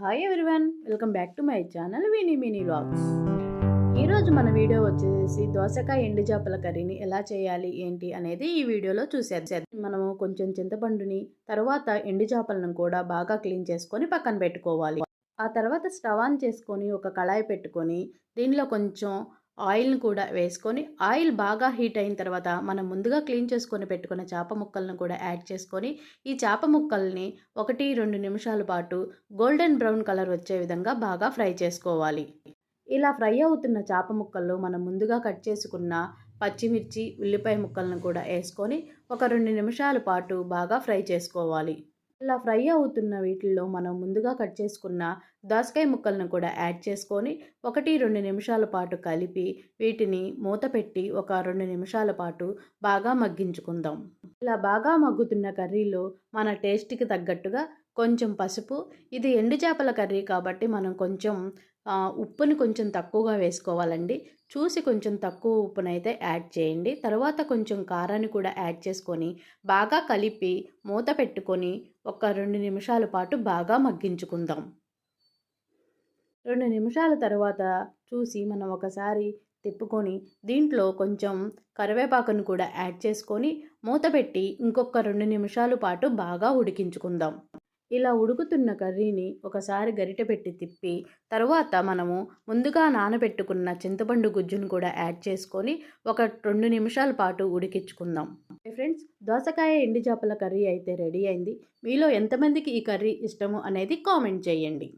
Hi everyone welcome back to my channel Vini Mini vlogs ఈరోజు మన video వచ్చేసి దోసకాయ ఎండు చేపల కర్రీని ఎలా చేయాలి ఏంటి అనేది ఈ వీడియోలో చూసేది మనము కొంచెం చింతపండుని తర్వాత ఎండు చేపలను కూడా బాగా క్లీన్ చేసుకొని పక్కన పెట్టుకోవాలి. ఆ తర్వాత స్టవ్ ఆన్ చేసుకొని ఒక కళాయి పెట్టుకొని దీనిలో కొంచెం ఆయిల్ని కూడా వేసుకొని ఆయిల్ బాగా హీట్ అయిన తర్వాత మనం ముందుగా క్లీన్ చేసుకొని పెట్టుకున్న చేప ముక్కలను కూడా యాడ్ చేసుకొని ఈ చేప ముక్కల్ని ఒకటి రెండు నిమిషాల పాటు గోల్డెన్ బ్రౌన్ కలర్ వచ్చే విధంగా బాగా ఫ్రై చేసుకోవాలి. ఇలా ఫ్రై అవుతున్న చేప ముక్కల్లో మనం ముందుగా కట్ చేసుకున్న పచ్చిమిర్చి ఉల్లిపాయ ముక్కలను కూడా వేసుకొని ఒక రెండు నిమిషాల పాటు బాగా ఫ్రై చేసుకోవాలి. ఇలా ఫ్రై అవుతున్న వీటిల్లో మనం ముందుగా కట్ చేసుకున్న దోసకాయ ముక్కలను కూడా యాడ్ చేసుకొని ఒకటి రెండు నిమిషాల పాటు కలిపి వీటిని మూత పెట్టి ఒక రెండు నిమిషాల పాటు బాగా మగ్గించుకుందాం. ఇలా బాగా మగ్గుతున్న కర్రీలో మన టేస్ట్కి తగ్గట్టుగా కొంచెం పసుపు ఇది ఎండు చేపల కర్రీ కాబట్టి మనం కొంచెం ఉప్పుని కొంచెం తక్కువగా వేసుకోవాలండి. చూసి కొంచెం తక్కువ ఉప్పునైతే యాడ్ చేయండి. తర్వాత కొంచెం కారాన్ని కూడా యాడ్ చేసుకొని బాగా కలిపి మూత పెట్టుకొని ఒక రెండు నిమిషాల పాటు బాగా మగ్గించుకుందాం. రెండు నిమిషాల తర్వాత చూసి మనం ఒకసారి తిప్పుకొని దీంట్లో కొంచెం కరివేపాకును కూడా యాడ్ చేసుకొని మూత పెట్టి ఇంకొక రెండు నిమిషాల పాటు బాగా ఉడికించుకుందాం. ఇలా ఉడుకుతున్న కర్రీని ఒకసారి గరిటె పెట్టి తిప్పి తర్వాత మనము ముందుగా నానబెట్టుకున్న చింతపండు గుజ్జును కూడా యాడ్ చేసుకొని ఒక రెండు నిమిషాల పాటు ఉడికించుకుందాం. ఫ్రెండ్స్ దోసకాయ ఎండి చేపల కర్రీ అయితే రెడీ అయింది. మీలో ఎంతమందికి ఈ కర్రీ ఇష్టము అనేది కామెంట్ చేయండి.